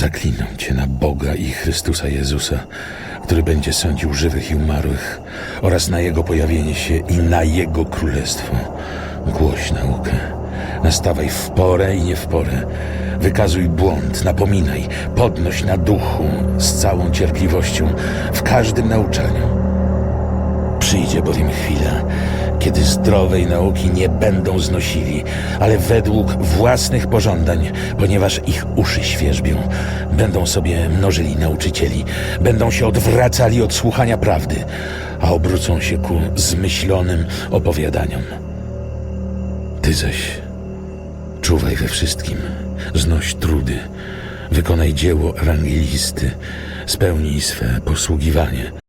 Zaklinam Cię na Boga i Chrystusa Jezusa, który będzie sądził żywych i umarłych, oraz na Jego pojawienie się i na Jego królestwo. Głoś naukę. Nastawaj w porę i nie w porę. Wykazuj błąd, napominaj, podnoś na duchu z całą cierpliwością w każdym nauczaniu. Przyjdzie bowiem chwila, kiedy zdrowej nauki nie będą znosili, ale według własnych pożądań, ponieważ ich uszy świerzbią, będą sobie mnożyli nauczycieli, będą się odwracali od słuchania prawdy, a obrócą się ku zmyślonym opowiadaniom. Ty zaś czuwaj we wszystkim, znoś trudy, wykonaj dzieło ewangelisty, spełnij swe posługiwanie.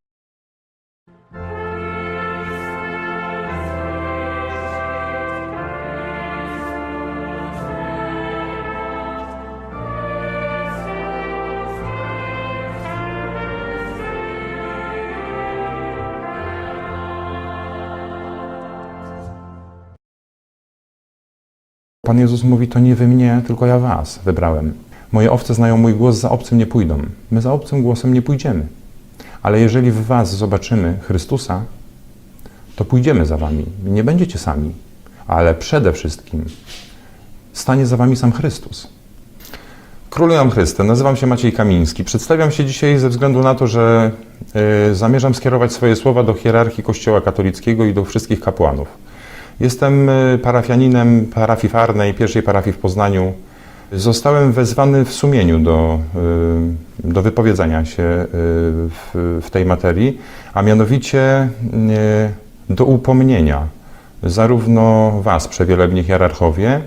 Pan Jezus mówi, to nie wy mnie, tylko ja was wybrałem. Moje owce znają mój głos, za obcym nie pójdą. My za obcym głosem nie pójdziemy. Ale jeżeli w was zobaczymy Chrystusa, to pójdziemy za wami. Nie będziecie sami. Ale przede wszystkim stanie za wami sam Chrystus. Króluję Chrystem, nazywam się Maciej Kamiński. Przedstawiam się dzisiaj ze względu na to, że y, zamierzam skierować swoje słowa do hierarchii Kościoła katolickiego i do wszystkich kapłanów. Jestem y, parafianinem parafii Farnej, pierwszej parafii w Poznaniu. Zostałem wezwany w sumieniu do, y, do wypowiedzenia się y, w, w tej materii, a mianowicie do upomnienia zarówno Was, przewielebni hierarchowie,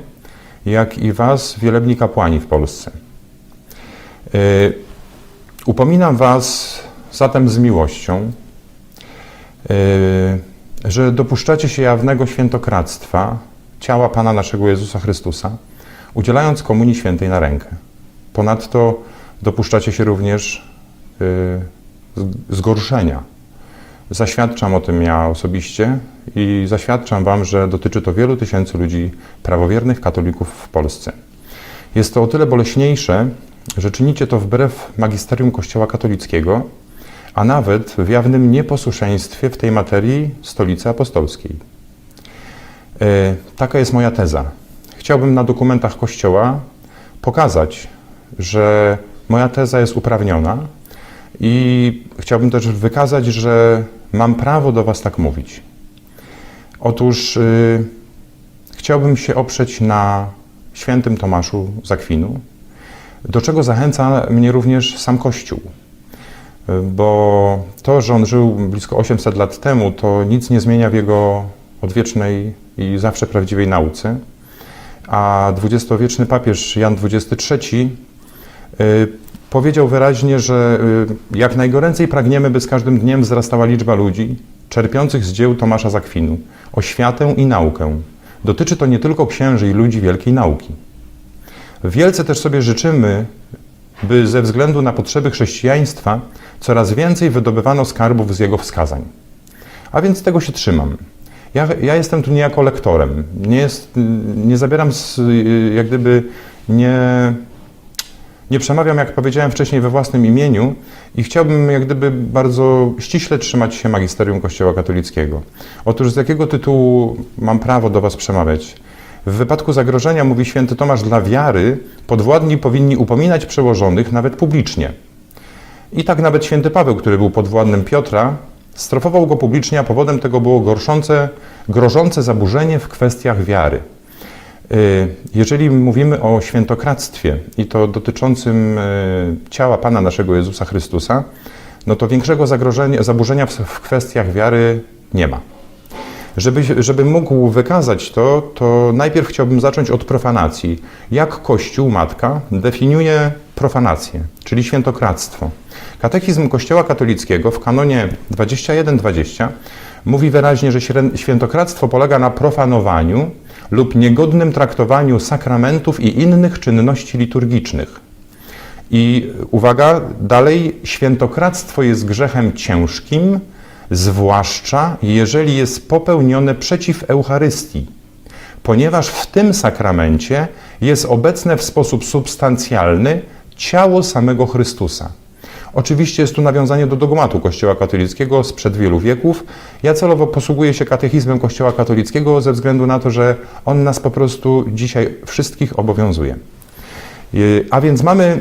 jak i Was, wielebni kapłani w Polsce. Upominam Was zatem z miłością, że dopuszczacie się jawnego świętokradztwa ciała Pana naszego Jezusa Chrystusa, udzielając Komunii Świętej na rękę. Ponadto dopuszczacie się również y, zgorszenia. Zaświadczam o tym ja osobiście i zaświadczam Wam, że dotyczy to wielu tysięcy ludzi prawowiernych katolików w Polsce. Jest to o tyle boleśniejsze, że czynicie to wbrew magisterium Kościoła katolickiego, a nawet w jawnym nieposłuszeństwie w tej materii Stolicy Apostolskiej. E, Taka jest moja teza. Chciałbym na dokumentach Kościoła pokazać, że moja teza jest uprawniona i chciałbym też wykazać, że mam prawo do Was tak mówić. Otóż y, chciałbym się oprzeć na świętym Tomaszu z Akwinu, do czego zachęca mnie również sam Kościół. Bo to, że on żył blisko 800 lat temu, to nic nie zmienia w jego odwiecznej i zawsze prawdziwej nauce. A dwudziestowieczny papież Jan XXIII y, powiedział wyraźnie, że y, jak najgoręcej pragniemy, by z każdym dniem wzrastała liczba ludzi czerpiących z dzieł Tomasza z Akwinu oświatę i naukę. Dotyczy to nie tylko księży i ludzi wielkiej nauki. Wielce też sobie życzymy, by ze względu na potrzeby chrześcijaństwa coraz więcej wydobywano skarbów z jego wskazań. A więc tego się trzymam. Ja, ja jestem tu niejako lektorem. Nie, jest, nie zabieram, z, jak gdyby, nie, nie przemawiam, jak powiedziałem wcześniej, we własnym imieniu i chciałbym jak gdyby bardzo ściśle trzymać się magisterium Kościoła katolickiego. Otóż z jakiego tytułu mam prawo do Was przemawiać? W wypadku zagrożenia, mówi święty Tomasz, dla wiary podwładni powinni upominać przełożonych nawet publicznie. I tak nawet święty Paweł, który był podwładnym Piotra, strofował go publicznie, a powodem tego było gorszące, grożące zaburzenie w kwestiach wiary. Y, Jeżeli mówimy o świętokradztwie i to dotyczącym y, ciała Pana naszego Jezusa Chrystusa, no to większego zagrożenia, zaburzenia w, w kwestiach wiary nie ma. Żeby, żeby mógł wykazać to, to najpierw chciałbym zacząć od profanacji. Jak Kościół, Matka, definiuje profanację, czyli świętokradztwo. Katechizm Kościoła katolickiego w kanonie 21-20 mówi wyraźnie, że świętokradztwo polega na profanowaniu lub niegodnym traktowaniu sakramentów i innych czynności liturgicznych. I uwaga, dalej, świętokradztwo jest grzechem ciężkim, zwłaszcza jeżeli jest popełnione przeciw Eucharystii, ponieważ w tym sakramencie jest obecne w sposób substancjalny ciało samego Chrystusa. Oczywiście jest tu nawiązanie do dogmatu Kościoła katolickiego sprzed wielu wieków. Ja celowo posługuję się katechizmem Kościoła katolickiego ze względu na to, że on nas po prostu dzisiaj wszystkich obowiązuje. Y, A więc mamy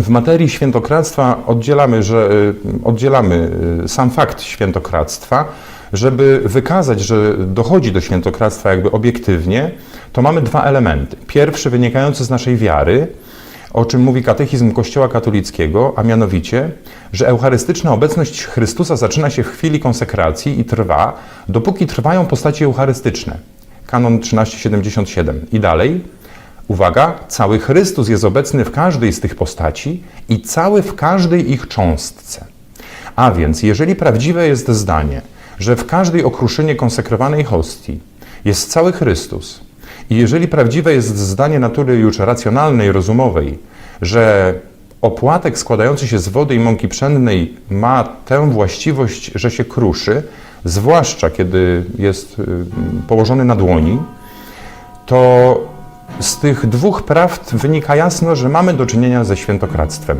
w materii świętokradztwa oddzielamy, że, y, oddzielamy y, sam fakt świętokradztwa, żeby wykazać, że dochodzi do świętokradztwa jakby obiektywnie, to mamy dwa elementy. Pierwszy wynikający z naszej wiary, o czym mówi katechizm Kościoła katolickiego, a mianowicie, że eucharystyczna obecność Chrystusa zaczyna się w chwili konsekracji i trwa, dopóki trwają postaci eucharystyczne. Kanon 1377. I dalej, uwaga, cały Chrystus jest obecny w każdej z tych postaci i cały w każdej ich cząstce. A więc, jeżeli prawdziwe jest zdanie, że w każdej okruszynie konsekrowanej hostii jest cały Chrystus, i jeżeli prawdziwe jest zdanie natury już racjonalnej, rozumowej, że opłatek składający się z wody i mąki pszennej ma tę właściwość, że się kruszy, zwłaszcza kiedy jest y, położony na dłoni, to z tych dwóch prawd wynika jasno, że mamy do czynienia ze świętokradztwem.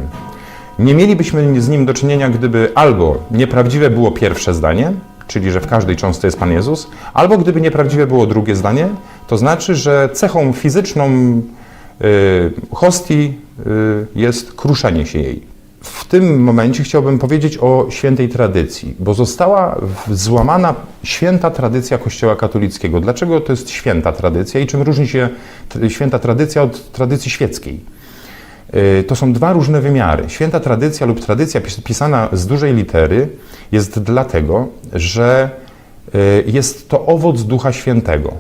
Nie mielibyśmy z nim do czynienia, gdyby albo nieprawdziwe było pierwsze zdanie, czyli że w każdej cząstce jest Pan Jezus, albo gdyby nieprawdziwe było drugie zdanie, to znaczy, że cechą fizyczną y, hostii y, jest kruszenie się jej. W tym momencie chciałbym powiedzieć o świętej tradycji, bo została złamana święta tradycja Kościoła katolickiego. Dlaczego to jest święta tradycja i czym różni się święta tradycja od tradycji świeckiej? Y, To są dwa różne wymiary. Święta tradycja lub tradycja pis- pisana z dużej litery jest dlatego, że y, jest to owoc Ducha Świętego.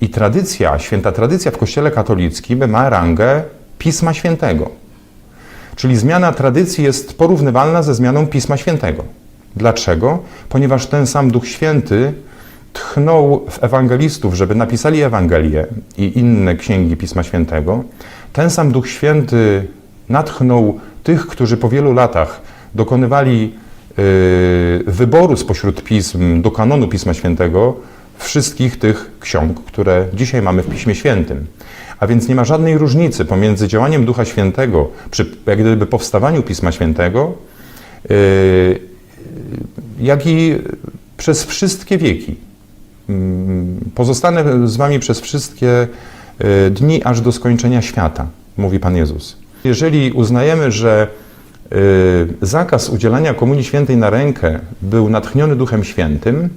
I tradycja, święta tradycja w Kościele katolickim ma rangę Pisma Świętego. Czyli zmiana tradycji jest porównywalna ze zmianą Pisma Świętego. Dlaczego? Ponieważ ten sam Duch Święty tchnął w ewangelistów, żeby napisali Ewangelię i inne księgi Pisma Świętego. Ten sam Duch Święty natchnął tych, którzy po wielu latach dokonywali yy, wyboru spośród pism do kanonu Pisma Świętego wszystkich tych ksiąg, które dzisiaj mamy w Piśmie Świętym. A więc nie ma żadnej różnicy pomiędzy działaniem Ducha Świętego przy jak gdyby powstawaniu Pisma Świętego, yy, jak i przez wszystkie wieki. Mm, Pozostanę z wami przez wszystkie y, dni aż do skończenia świata, mówi Pan Jezus. Jeżeli uznajemy, że y, zakaz udzielania Komunii Świętej na rękę był natchniony Duchem Świętym,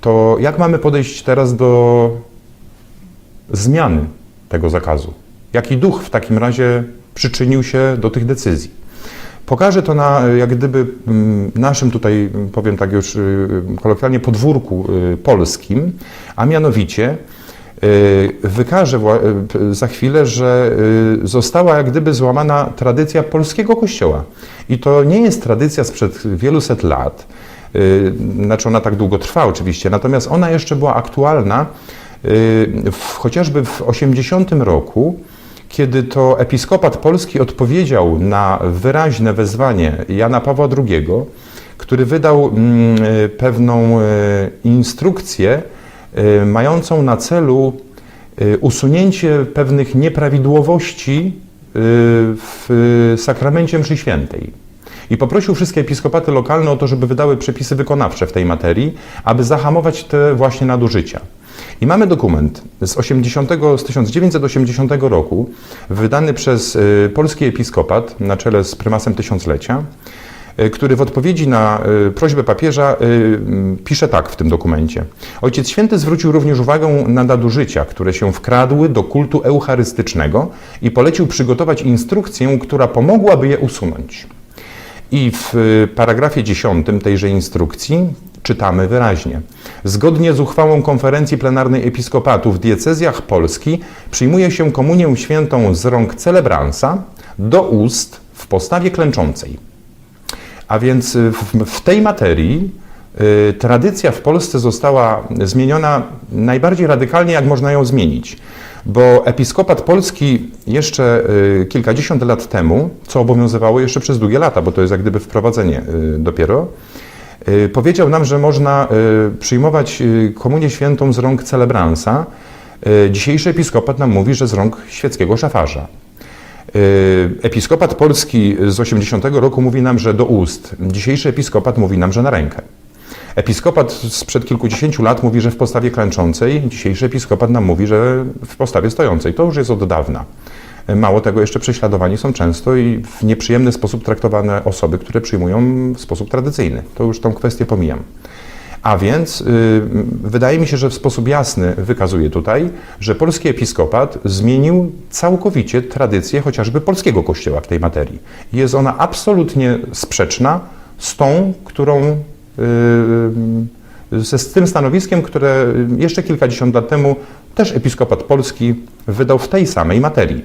to jak mamy podejść teraz do zmiany tego zakazu? Jaki duch w takim razie przyczynił się do tych decyzji? Pokażę to na jak gdyby mm, naszym tutaj, mm, powiem tak już y, kolokwialnie, podwórku y, polskim, a mianowicie y, wykażę y, za chwilę, że y, została jak gdyby złamana tradycja polskiego kościoła. I to nie jest tradycja sprzed wielu set lat, y, znaczy ona tak długo trwa oczywiście, natomiast ona jeszcze była aktualna y, w, chociażby w 80 roku, kiedy to episkopat polski odpowiedział na wyraźne wezwanie Jana Pawła II, który wydał mm, y, pewną y, instrukcję y, mającą na celu y, usunięcie pewnych nieprawidłowości y, w sakramencie mszy świętej. I poprosił wszystkie episkopaty lokalne o to, żeby wydały przepisy wykonawcze w tej materii, aby zahamować te właśnie nadużycia. I mamy dokument z, 80, z 1980 roku, wydany przez y, polski episkopat na czele z prymasem tysiąclecia, y, który w odpowiedzi na y, prośbę papieża pisze tak w tym dokumencie. Ojciec Święty zwrócił również uwagę na nadużycia, które się wkradły do kultu eucharystycznego i polecił przygotować instrukcję, która pomogłaby je usunąć. I w paragrafie 10 tejże instrukcji czytamy wyraźnie. Zgodnie z uchwałą konferencji plenarnej episkopatu w diecezjach Polski przyjmuje się komunię świętą z rąk celebransa do ust w postawie klęczącej. A więc y, w, w tej materii y, tradycja w Polsce została zmieniona najbardziej radykalnie, jak można ją zmienić. Bo episkopat polski jeszcze y, kilkadziesiąt lat temu, co obowiązywało jeszcze przez długie lata, bo to jest jak gdyby wprowadzenie y, dopiero, powiedział nam, że można y, przyjmować y, komunię świętą z rąk celebransa. Y, Dzisiejszy episkopat nam mówi, że z rąk świeckiego szafarza. Y, Episkopat polski z 80 roku mówi nam, że do ust. Dzisiejszy episkopat mówi nam, że na rękę. Episkopat sprzed kilkudziesięciu lat mówi, że w postawie klęczącej. Dzisiejszy episkopat nam mówi, że w postawie stojącej. To już jest od dawna. Mało tego, jeszcze prześladowani są często i w nieprzyjemny sposób traktowane osoby, które przyjmują w sposób tradycyjny. To już tą kwestię pomijam. A więc y, wydaje mi się, że w sposób jasny wykazuje tutaj, że polski episkopat zmienił całkowicie tradycję chociażby polskiego kościoła w tej materii. Jest ona absolutnie sprzeczna z tą, którą y, ze, z tym stanowiskiem, które jeszcze kilkadziesiąt lat temu też episkopat polski wydał w tej samej materii.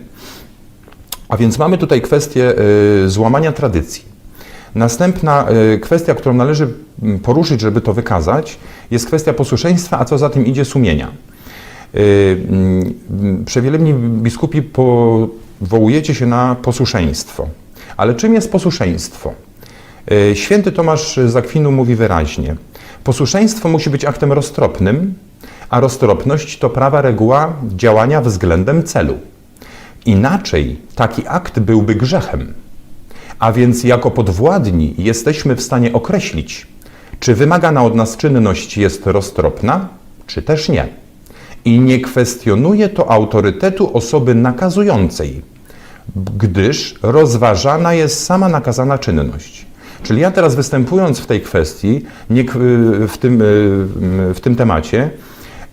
A więc mamy tutaj kwestię y, złamania tradycji. Następna y, kwestia, którą należy mm, poruszyć, żeby to wykazać, jest kwestia posłuszeństwa, a co za tym idzie sumienia. Y, mm, Przewielebni biskupi powołujecie się na posłuszeństwo. Ale czym jest posłuszeństwo? Święty Tomasz z Akwinu mówi wyraźnie: Posłuszeństwo musi być aktem roztropnym, a roztropność to prawa reguła działania względem celu. Inaczej taki akt byłby grzechem. A więc jako podwładni jesteśmy w stanie określić, czy wymagana od nas czynność jest roztropna, czy też nie. I nie kwestionuje to autorytetu osoby nakazującej, gdyż rozważana jest sama nakazana czynność. Czyli ja teraz występując w tej kwestii, w, tym, w tym temacie,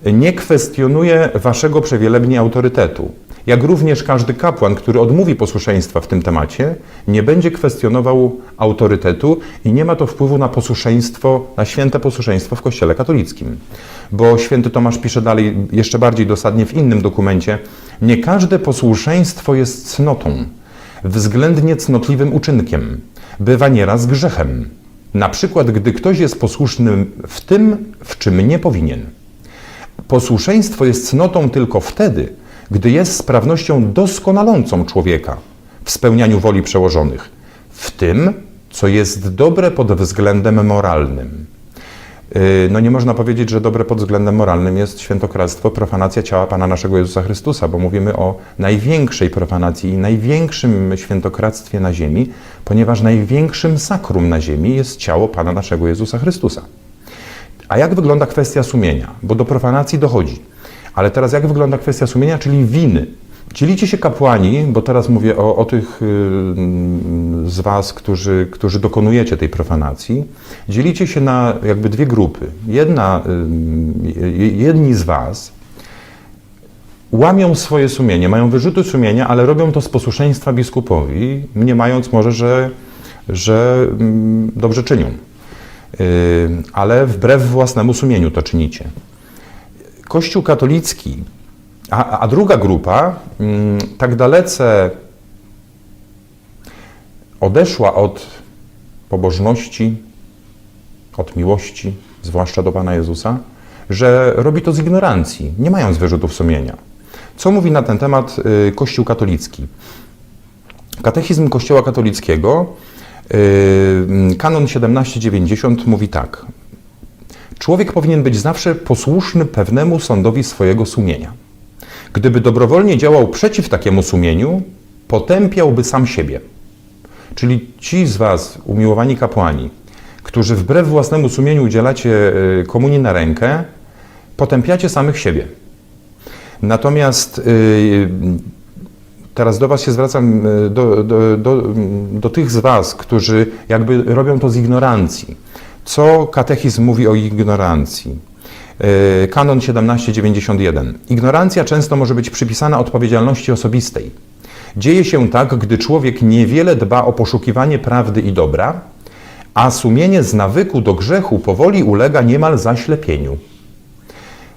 nie kwestionuję waszego przewielebnie autorytetu. Jak również każdy kapłan, który odmówi posłuszeństwa w tym temacie, nie będzie kwestionował autorytetu i nie ma to wpływu na posłuszeństwo, na święte posłuszeństwo w Kościele katolickim. Bo święty Tomasz pisze dalej, jeszcze bardziej dosadnie w innym dokumencie, nie każde posłuszeństwo jest cnotą, względnie cnotliwym uczynkiem, bywa nieraz grzechem. Na przykład, gdy ktoś jest posłuszny w tym, w czym nie powinien. Posłuszeństwo jest cnotą tylko wtedy, gdy jest sprawnością doskonalącą człowieka w spełnianiu woli przełożonych, w tym, co jest dobre pod względem moralnym. Yy, No nie można powiedzieć, że dobre pod względem moralnym jest świętokradztwo, profanacja ciała Pana naszego Jezusa Chrystusa, bo mówimy o największej profanacji i największym świętokradztwie na ziemi, ponieważ największym sakrum na ziemi jest ciało Pana naszego Jezusa Chrystusa. A jak wygląda kwestia sumienia? Bo do profanacji dochodzi. Ale teraz jak wygląda kwestia sumienia, czyli winy? Dzielicie się kapłani, bo teraz mówię o, o tych z Was, którzy, którzy dokonujecie tej profanacji. Dzielicie się na jakby dwie grupy. Jedna, jedni z Was łamią swoje sumienie, mają wyrzuty sumienia, ale robią to z posłuszeństwa biskupowi, mniemając może, że, że dobrze czynią. Ale wbrew własnemu sumieniu to czynicie. Kościół katolicki, a, a druga grupa tak dalece odeszła od pobożności, od miłości, zwłaszcza do Pana Jezusa, że robi to z ignorancji, nie mając wyrzutów sumienia. Co mówi na ten temat y, Kościół katolicki? Katechizm Kościoła katolickiego, kanon 1790 mówi tak. Człowiek powinien być zawsze posłuszny pewnemu sądowi swojego sumienia. Gdyby dobrowolnie działał przeciw takiemu sumieniu, potępiałby sam siebie. Czyli ci z Was, umiłowani kapłani, którzy wbrew własnemu sumieniu udzielacie y, komunii na rękę, potępiacie samych siebie. Natomiast y, teraz do Was się zwracam, y, do, do, do, do tych z Was, którzy jakby robią to z ignorancji. Co katechizm mówi o ignorancji? Y, Kanon 1791. Ignorancja często może być przypisana odpowiedzialności osobistej. Dzieje się tak, gdy człowiek niewiele dba o poszukiwanie prawdy i dobra, a sumienie z nawyku do grzechu powoli ulega niemal zaślepieniu.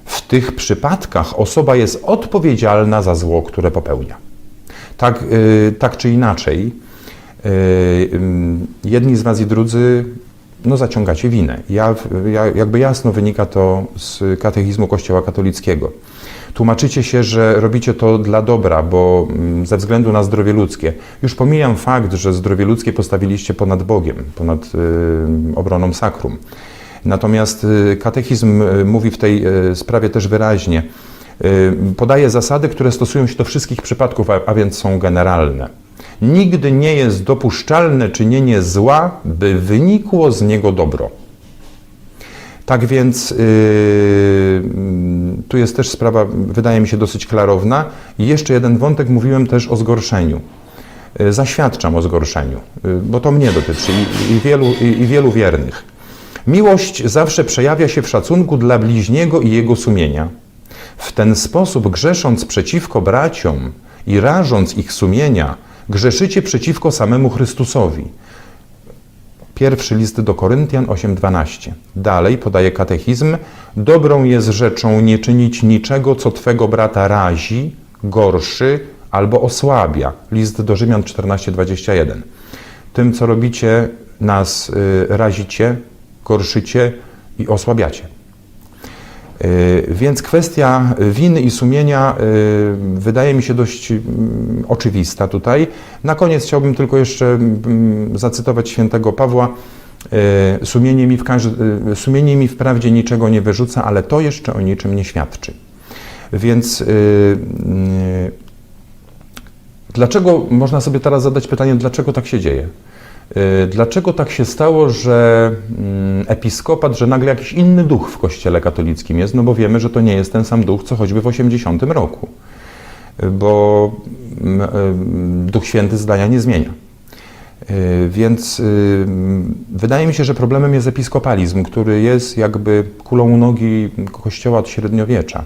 W tych przypadkach osoba jest odpowiedzialna za zło, które popełnia. Tak, y, tak czy inaczej, y, ym, jedni z Was i drudzy no, zaciągacie winę. Ja, ja, jakby jasno wynika to z katechizmu Kościoła katolickiego. Tłumaczycie się, że robicie to dla dobra, bo mm, ze względu na zdrowie ludzkie. Już pomijam fakt, że zdrowie ludzkie postawiliście ponad Bogiem, ponad y, obroną sakrum. Natomiast y, katechizm y, mówi w tej y, sprawie też wyraźnie, y, podaje zasady, które stosują się do wszystkich przypadków, a, więc są generalne. Nigdy nie jest dopuszczalne czynienie zła, by wynikło z niego dobro. Tak więc yy, tu jest też sprawa, wydaje mi się, dosyć klarowna. I jeszcze jeden wątek, mówiłem też o zgorszeniu. Yy, Zaświadczam o zgorszeniu, yy, bo to mnie dotyczy i, i, wielu, i, i wielu wiernych. Miłość zawsze przejawia się w szacunku dla bliźniego i jego sumienia. W ten sposób, grzesząc przeciwko braciom i rażąc ich sumienia, grzeszycie przeciwko samemu Chrystusowi. Pierwszy list do Koryntian 8:12. Dalej podaje katechizm: Dobrą jest rzeczą nie czynić niczego, co twego brata razi, gorszy albo osłabia. List do Rzymian 14:21. Tym, co robicie, nas y, razicie, gorszycie i osłabiacie. Y, Więc kwestia winy i sumienia y, wydaje mi się dość mm, oczywista tutaj. Na koniec chciałbym tylko jeszcze mm, zacytować świętego Pawła. Y, Sumienie mi, w każdy, y, sumienie mi wprawdzie niczego nie wyrzuca, ale to jeszcze o niczym nie świadczy. Więc y, y, dlaczego, można sobie teraz zadać pytanie, dlaczego tak się dzieje? Y, Dlaczego tak się stało, że mm, episkopat, że nagle jakiś inny duch w Kościele katolickim jest? No bo wiemy, że to nie jest ten sam duch, co choćby w 80 roku. Y, Bo mm, y, Duch Święty zdania nie zmienia. Więc wydaje mi się, że problemem jest episkopalizm, który jest jakby kulą u nogi Kościoła od średniowiecza.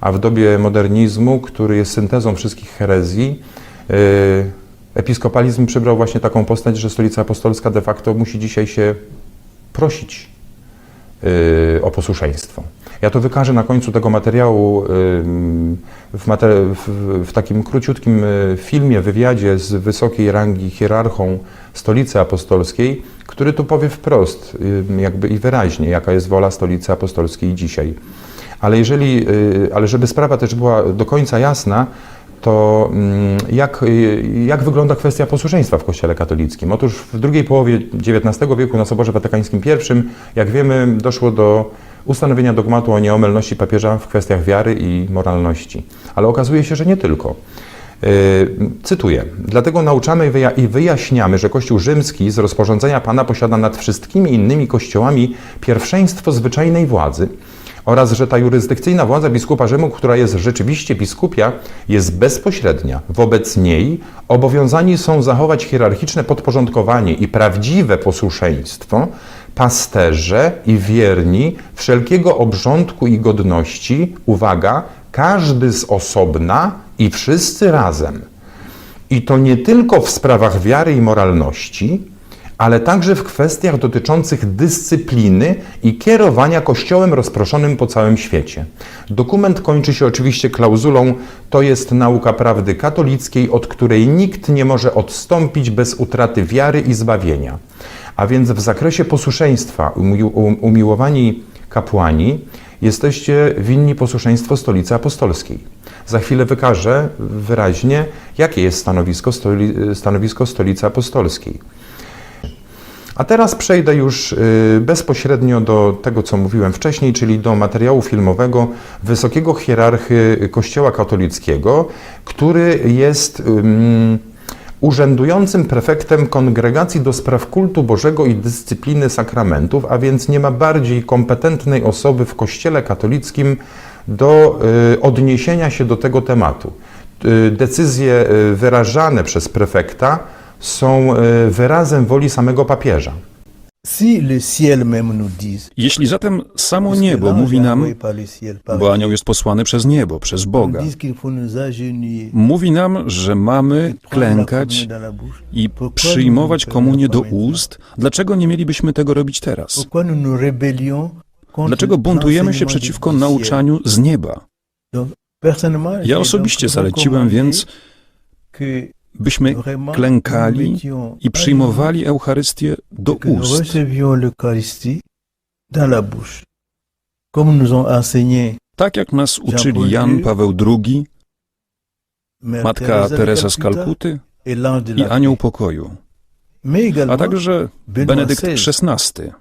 A w dobie modernizmu, który jest syntezą wszystkich herezji, episkopalizm przybrał właśnie taką postać, że Stolica Apostolska de facto musi dzisiaj się prosić y, o posłuszeństwo. Ja to wykażę na końcu tego materiału y, w, mater- w, w takim króciutkim y, filmie, wywiadzie z wysokiej rangi hierarchą Stolicy Apostolskiej, który tu powie wprost, jakby i wyraźnie, jaka jest wola Stolicy Apostolskiej dzisiaj. Ale jeżeli, ale żeby sprawa też była do końca jasna, to mm, jak, y, jak wygląda kwestia posłuszeństwa w Kościele katolickim? Otóż w drugiej połowie XIX wieku na Soborze Watykańskim I, jak wiemy, doszło do ustanowienia dogmatu o nieomylności papieża w kwestiach wiary i moralności. Ale okazuje się, że nie tylko. Yy, Cytuję. Dlatego nauczamy i wyjaśniamy, że Kościół rzymski z rozporządzenia Pana posiada nad wszystkimi innymi kościołami pierwszeństwo zwyczajnej władzy oraz, że ta jurysdykcyjna władza biskupa Rzymu, która jest rzeczywiście biskupia, jest bezpośrednia. Wobec niej obowiązani są zachować hierarchiczne podporządkowanie i prawdziwe posłuszeństwo pasterze i wierni wszelkiego obrządku i godności, uwaga, każdy z osobna i wszyscy razem. I to nie tylko w sprawach wiary i moralności, ale także w kwestiach dotyczących dyscypliny i kierowania Kościołem rozproszonym po całym świecie. Dokument kończy się oczywiście klauzulą: to jest nauka prawdy katolickiej, od której nikt nie może odstąpić bez utraty wiary i zbawienia. A więc w zakresie posłuszeństwa, um- umiłowani kapłani, jesteście winni posłuszeństwo Stolicy Apostolskiej. Za chwilę wykażę wyraźnie, jakie jest stanowisko, stoli, stanowisko Stolicy Apostolskiej. A teraz przejdę już y, bezpośrednio do tego, co mówiłem wcześniej, czyli do materiału filmowego wysokiego hierarchy Kościoła katolickiego, który jest ym, urzędującym prefektem Kongregacji do Spraw Kultu Bożego i Dyscypliny Sakramentów, a więc nie ma bardziej kompetentnej osoby w Kościele katolickim do y, odniesienia się do tego tematu. Y, Decyzje wyrażane przez prefekta są y, wyrazem woli samego papieża. Jeśli zatem samo niebo mówi nam, bo anioł jest posłany przez niebo, przez Boga, mówi nam, że mamy klękać i przyjmować komunię do ust, dlaczego nie mielibyśmy tego robić teraz? Dlaczego buntujemy się przeciwko nauczaniu z nieba? Ja osobiście zaleciłem więc, byśmy klękali i przyjmowali Eucharystię do ust, tak jak nas uczyli Jan Paweł II, matka Teresa z Kalkuty i anioł pokoju, a także Benedykt XVI.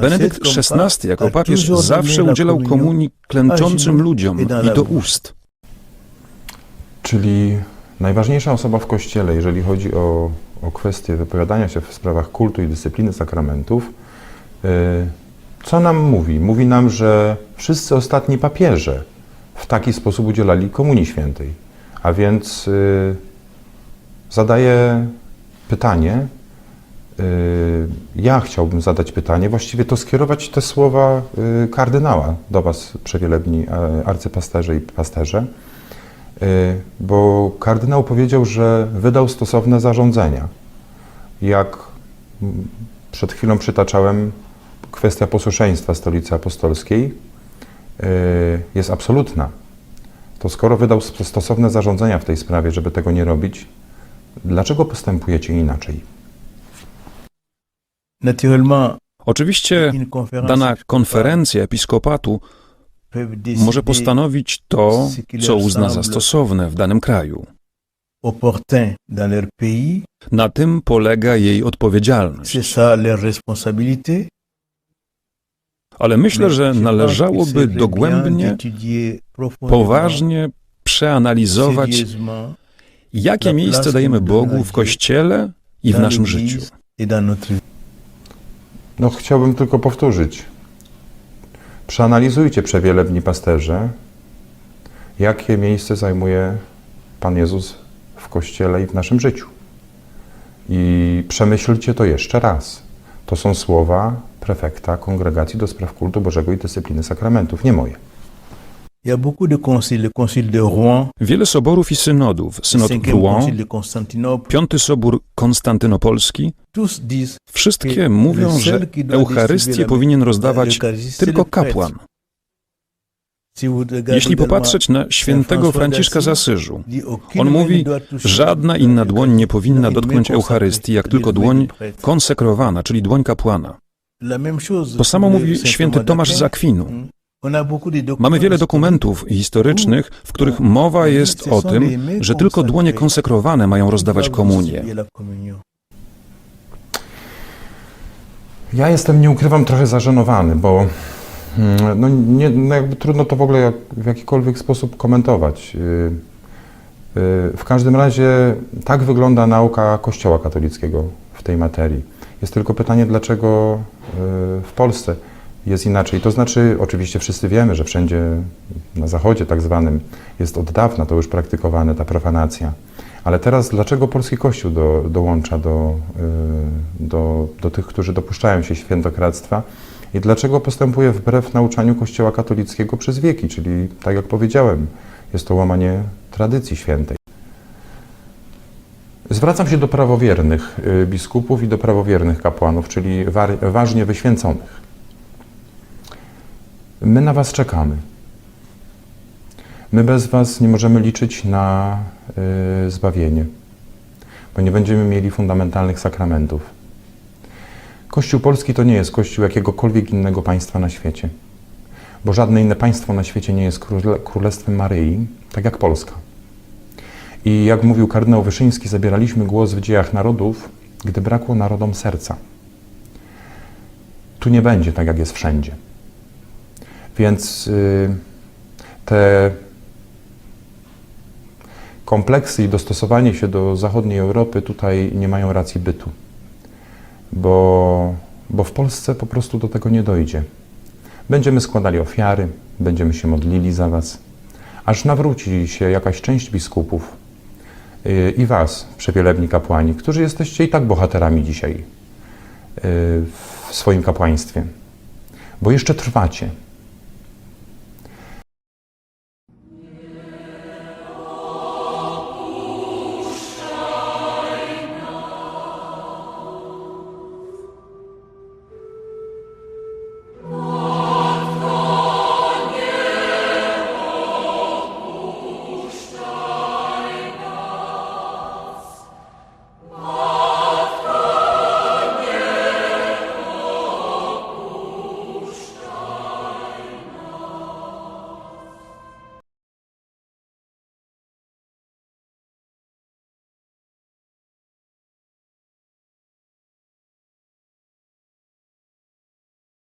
Benedykt XVI jako papież zawsze udzielał komunii klęczącym ludziom i do ust. Czyli Najważniejsza osoba w Kościele, jeżeli chodzi o, o kwestię wypowiadania się w sprawach kultu i dyscypliny sakramentów, y, co nam mówi? Mówi nam, że wszyscy ostatni papieże w taki sposób udzielali Komunii Świętej. A więc y, zadaję pytanie, y, ja chciałbym zadać pytanie, właściwie to skierować te słowa kardynała do Was, przewielebni arcypasterze i pasterze, bo kardynał powiedział, że wydał stosowne zarządzenia. Jak mm, przed chwilą przytaczałem, kwestia posłuszeństwa Stolicy Apostolskiej y, jest absolutna. To skoro wydał st- stosowne zarządzenia w tej sprawie, żeby tego nie robić, dlaczego postępujecie inaczej? Oczywiście dana konferencja episkopatu może postanowić to, co uzna za stosowne w danym kraju. Na tym polega jej odpowiedzialność. Ale myślę, że należałoby dogłębnie, poważnie przeanalizować, jakie miejsce dajemy Bogu w Kościele i w naszym życiu. No, chciałbym tylko powtórzyć. Przeanalizujcie przewielebni pasterze, jakie miejsce zajmuje Pan Jezus w Kościele i w naszym życiu. I przemyślcie to jeszcze raz. To są słowa prefekta Kongregacji do Spraw Kultu Bożego i Dyscypliny Sakramentów, nie moje. Wiele soborów i synodów, synod Rouen, piąty sobór konstantynopolski, wszystkie mówią, że Eucharystię powinien rozdawać tylko kapłan. Jeśli popatrzeć na świętego Franciszka z Asyżu, on mówi, żadna inna dłoń nie powinna dotknąć Eucharystii, jak tylko dłoń konsekrowana, czyli dłoń kapłana. To samo mówi święty Tomasz z. Akwinu. Mamy wiele dokumentów historycznych, w których mowa jest o tym, że tylko dłonie konsekrowane mają rozdawać komunię. Ja jestem, nie ukrywam, trochę zażenowany, bo mm, no, nie, no jakby trudno to w ogóle jak, w jakikolwiek sposób komentować. Yy, yy, W każdym razie tak wygląda nauka Kościoła katolickiego w tej materii. Jest tylko pytanie, dlaczego yy, w Polsce jest inaczej. To znaczy, oczywiście wszyscy wiemy, że wszędzie na Zachodzie tak zwanym jest od dawna to już praktykowane, ta profanacja. Ale teraz dlaczego polski Kościół do, dołącza do, y, do, do tych, którzy dopuszczają się świętokradztwa i dlaczego postępuje wbrew nauczaniu Kościoła katolickiego przez wieki, czyli tak jak powiedziałem, jest to łamanie tradycji świętej. Zwracam się do prawowiernych y, biskupów i do prawowiernych kapłanów, czyli war, ważnie wyświęconych. My na Was czekamy. My bez Was nie możemy liczyć na y, zbawienie, bo nie będziemy mieli fundamentalnych sakramentów. Kościół polski to nie jest kościół jakiegokolwiek innego państwa na świecie, bo żadne inne państwo na świecie nie jest króle, królestwem Maryi, tak jak Polska. I jak mówił kardynał Wyszyński, zabieraliśmy głos w dziejach narodów, gdy brakło narodom serca. Tu nie będzie tak, jak jest wszędzie. Więc y, te kompleksy i dostosowanie się do zachodniej Europy tutaj nie mają racji bytu, bo, bo w Polsce po prostu do tego nie dojdzie. Będziemy składali ofiary, będziemy się modlili za Was, aż nawróci się jakaś część biskupów yy, i Was, przewielebni kapłani, którzy jesteście i tak bohaterami dzisiaj yy, w swoim kapłaństwie, bo jeszcze trwacie.